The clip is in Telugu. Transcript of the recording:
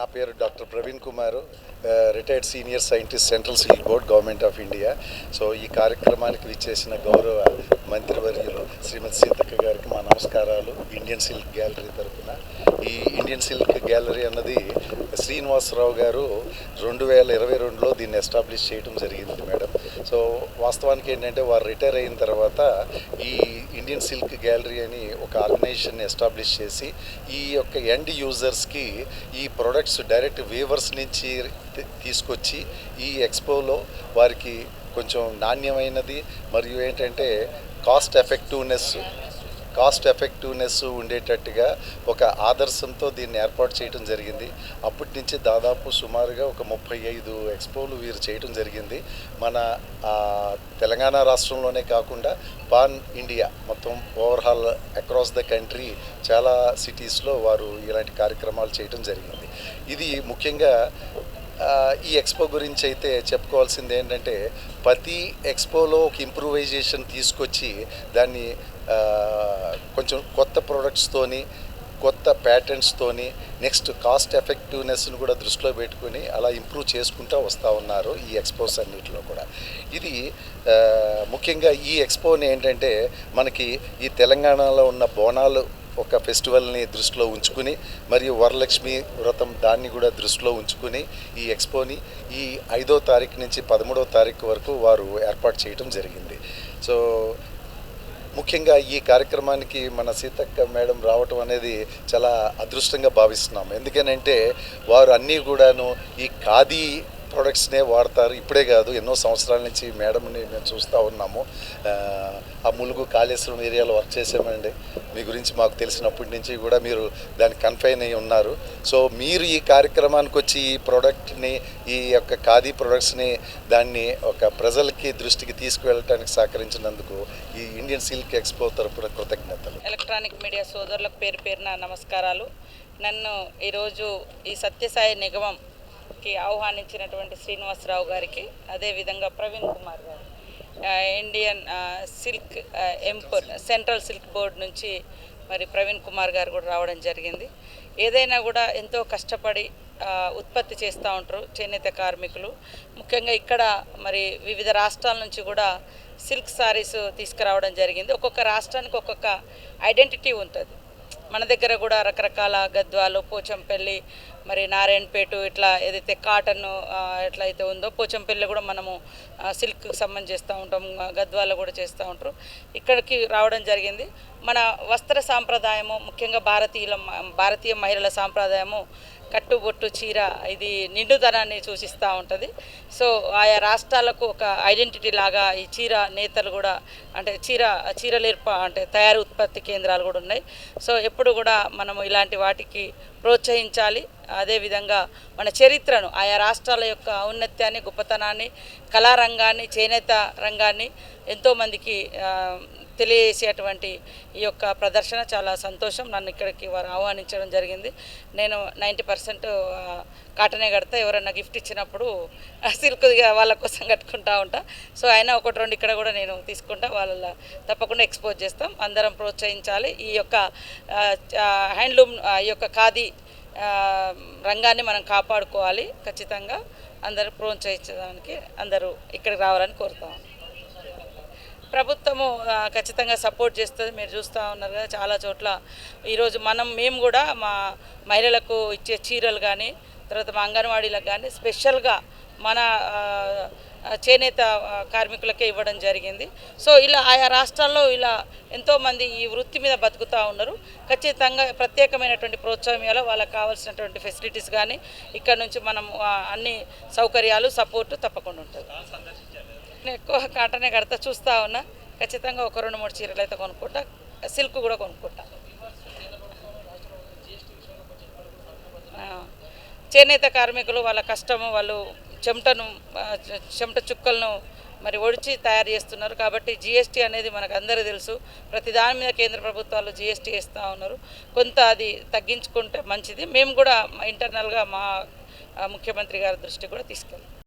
నా పేరు doctor Praveen Kumar retired senior scientist central civil board government of India. So ఈ కార్యక్రమానికి విచ్చేసిన గౌరవ మంత్రివర్యులు శ్రీమతి సీతక్క గారికి మా నమస్కారాలు. ఇండియన్ సిల్క్ గ్యాలరీ తరఫున ఈ ఇండియన్ సిల్క్ గ్యాలరీ అన్నది శ్రీనివాసరావు గారు రెండు వేల ఇరవై రెండులో దీన్ని ఎస్టాబ్లిష్ చేయడం జరిగింది మేడం. సో వాస్తవానికి ఏంటంటే వారు రిటైర్ అయిన తర్వాత ఈ ఇండియన్ సిల్క్ గ్యాలరీ అని ఒక ఆర్గనైజేషన్ ఎస్టాబ్లిష్ చేసి ఈ యొక్క ఎండ్ యూజర్స్కి ఈ ప్రొడక్ట్స్ డైరెక్ట్ వీవర్స్ నుంచి తీసుకొచ్చి ఈ ఎక్స్పోలో వారికి కొంచెం నాణ్యమైనది మరియు ఏంటంటే కాస్ట్ ఎఫెక్టివ్నెస్ కాస్ట్ ఎఫెక్టివ్నెస్ ఉండేటట్టుగా ఒక ఆదర్శంతో దీన్ని ఏర్పాటు చేయడం జరిగింది. అప్పటి నుంచి దాదాపు సుమారుగా ఒక ముప్పై ఐదు ఎక్స్పోలు వీరు చేయడం జరిగింది. మన తెలంగాణ రాష్ట్రంలోనే కాకుండా పాన్ ఇండియా మొత్తం ఓవర్హాల్ అక్రాస్ ద కంట్రీ చాలా సిటీస్లో వారు ఇలాంటి కార్యక్రమాలు చేయడం జరిగింది. ఇది ముఖ్యంగా ఈ ఎక్స్పో గురించి అయితే చెప్పుకోవాల్సింది ఏంటంటే ప్రతి ఎక్స్పోలో ఒక ఇంప్రూవైజేషన్ తీసుకొచ్చి దాన్ని కొంచెం కొత్త ప్రొడక్ట్స్తోని కొత్త ప్యాటర్న్స్తోని నెక్స్ట్ కాస్ట్ ఎఫెక్టివ్నెస్ని కూడా దృష్టిలో పెట్టుకొని అలా ఇంప్రూవ్ చేసుకుంటూ వస్తూ ఉన్నారు ఈ ఎక్స్పోస్ అన్నిటిలో కూడా. ఇది ముఖ్యంగా ఈ ఎక్స్పోని ఏంటంటే మనకి ఈ తెలంగాణలో ఉన్న బోనాలు ఒక ఫెస్టివల్ని దృష్టిలో ఉంచుకుని మరియు వరలక్ష్మి వ్రతం దాన్ని కూడా దృష్టిలో ఉంచుకుని ఈ ఎక్స్పోని ఈ ఐదో తారీఖు నుంచి పదమూడో తారీఖు వరకు వారు ఏర్పాటు చేయడం జరిగింది. సో ముఖ్యంగా ఈ కార్యక్రమానికి మన సీతక్క మేడం రావటం అనేది చాలా అదృష్టంగా భావిస్తున్నాం. ఎందుకనంటే వారు అన్నీ కూడాను ఈ ఖాదీ ప్రొడక్ట్స్నే వాడతారు. ఇప్పుడే కాదు ఎన్నో సంవత్సరాల నుంచి మేడంని మేము చూస్తూ ఉన్నాము. ఆ, ములుగు కాళేశ్వరం ఏరియాలో వర్క్ చేసామండి మీ గురించి మాకు తెలిసినప్పటి నుంచి కూడా మీరు దానికి కన్ఫైన్ అయి ఉన్నారు. సో మీరు ఈ కార్యక్రమానికి వచ్చి ఈ ప్రోడక్ట్ని ఈ యొక్క ఖాదీ ప్రొడక్ట్స్ని దాన్ని ఒక ప్రజలకి దృష్టికి తీసుకువెళ్ళటానికి సహకరించినందుకు ఈ ఇండియన్ సిల్క్ ఎక్స్పో తరపున కృతజ్ఞతలు. ఎలక్ట్రానిక్ మీడియా సోదరులకు పేరు పేరున నమస్కారాలు. నన్ను ఈరోజు ఈ సత్యసాయి నిగమం కి ఆహ్వానించినటువంటి శ్రీనివాసరావు గారికి అదేవిధంగా ప్రవీణ్ కుమార్ గారు. ఇండియన్ సిల్క్ ఆ, ఎంపర్ సెంట్రల్ సిల్క్ బోర్డ్ నుంచి మరి ప్రవీణ్ కుమార్ గారు కూడా రావడం జరిగింది. ఏదైనా కూడా ఎంతో కష్టపడి ఉత్పత్తి చేస్తూ ఉంటారు చేనేత కార్మికులు. ముఖ్యంగా ఇక్కడ మరి వివిధ రాష్ట్రాల నుంచి కూడా సిల్క్ సారీస్ తీసుకురావడం జరిగింది. ఒక్కొక్క రాష్ట్రానికి ఒక్కొక్క ఐడెంటిటీ ఉంటుంది. మన దగ్గర కూడా రకరకాల గద్వాలు పోచంపల్లి మరి నారాయణపేట ఇట్లా ఏదైతే కాటన్ ఎట్లా అయితే ఉందో పోచంపల్లి కూడా మనము సిల్క్ సంబంధం చేస్తూ ఉంటాం గద్వాలు కూడా చేస్తూ ఉంటారు. ఇక్కడికి రావడం జరిగింది. మన వస్త్ర సాంప్రదాయము ముఖ్యంగా భారతీయుల భారతీయ మహిళల సాంప్రదాయము కట్టుబొట్టు చీర ఇది నిండుదనాన్ని సూచిస్తూ ఉంటుంది. సో ఆయా రాష్ట్రాలకు ఒక ఐడెంటిటీ లాగా ఈ చీర నేతలు కూడా అంటే చీర చీరలేర్ప అంటే తయారు ఉత్పత్తి కేంద్రాలు కూడా ఉన్నాయి. సో ఎప్పుడు కూడా మనము ఇలాంటి వాటికి ప్రోత్సహించాలి. అదేవిధంగా మన చరిత్రను ఆయా రాష్ట్రాల యొక్క ఔన్నత్యాన్ని గొప్పతనాన్ని కళారంగాన్ని చేనేత రంగాన్ని ఎంతోమందికి తెలియజేసేటువంటి ఈ యొక్క ప్రదర్శన చాలా సంతోషం. నన్ను ఇక్కడికి వారు ఆహ్వానించడం జరిగింది. నేను నైంటీ పర్సెంట్ కాటనే కడతా. ఎవరైనా గిఫ్ట్ ఇచ్చినప్పుడు సిల్క్ వాళ్ళ కోసం కట్టుకుంటా ఉంటా. సో అయినా ఒకటి రెండు ఇక్కడ కూడా నేను తీసుకుంటా. వాళ్ళ తప్పకుండా ఎక్స్పోజ్ చేస్తాం. అందరం ప్రోత్సహించాలి. ఈ యొక్క హ్యాండ్లూమ్ ఆ, ఈ యొక్క ఖాదీ రంగాన్ని మనం కాపాడుకోవాలి ఖచ్చితంగా. అందరూ ప్రోత్సహించడానికి అందరూ ఇక్కడికి రావాలని కోరుతాం. ప్రభుత్వము ఖచ్చితంగా సపోర్ట్ చేస్తుంది. మీరు చూస్తూ ఉన్నారు కదా చాలా చోట్ల ఈరోజు మనం మేము కూడా మా మహిళలకు ఇచ్చే చీరలు కానీ తర్వాత మా అంగన్వాడీలకు కానీ స్పెషల్గా మన చేనేత కార్మికులకే ఇవ్వడం జరిగింది. సో ఇలా ఆయా రాష్ట్రాల్లో ఇలా ఎంతోమంది ఈ వృత్తి మీద బతుకుతూ ఉన్నారు. ఖచ్చితంగా ప్రత్యేకమైనటువంటి ప్రోత్సాహం ఇవ్వాలి వాళ్ళకి కావాల్సినటువంటి ఫెసిలిటీస్ కానీ ఇక్కడ నుంచి మనం అన్ని సౌకర్యాలు సపోర్టు తప్పకుండా ఉంటుంది. నేను ఎక్కువ కాటనే కడతా చూస్తూ ఉన్నా. ఖచ్చితంగా ఒక రెండు మూడు చీరలు అయితే కొనుక్కుంటా. సిల్క్ కూడా కొనుక్కుంటా. చేనేత కార్మికులు వాళ్ళ కష్టము వాళ్ళు చెమటను చెమట చుక్కలను మరి ఒడిచి తయారు చేస్తున్నారు. కాబట్టి జిఎస్టీ అనేది మనకు అందరూ తెలుసు. ప్రతి దాని మీద కేంద్ర ప్రభుత్వాలు జిఎస్టీ వేస్తూ ఉన్నారు. కొంత అది తగ్గించుకుంటే మంచిది. మేము కూడా ఇంటర్నల్గా మా ముఖ్యమంత్రి గారి దృష్టి కూడా తీసుకెళ్ళాం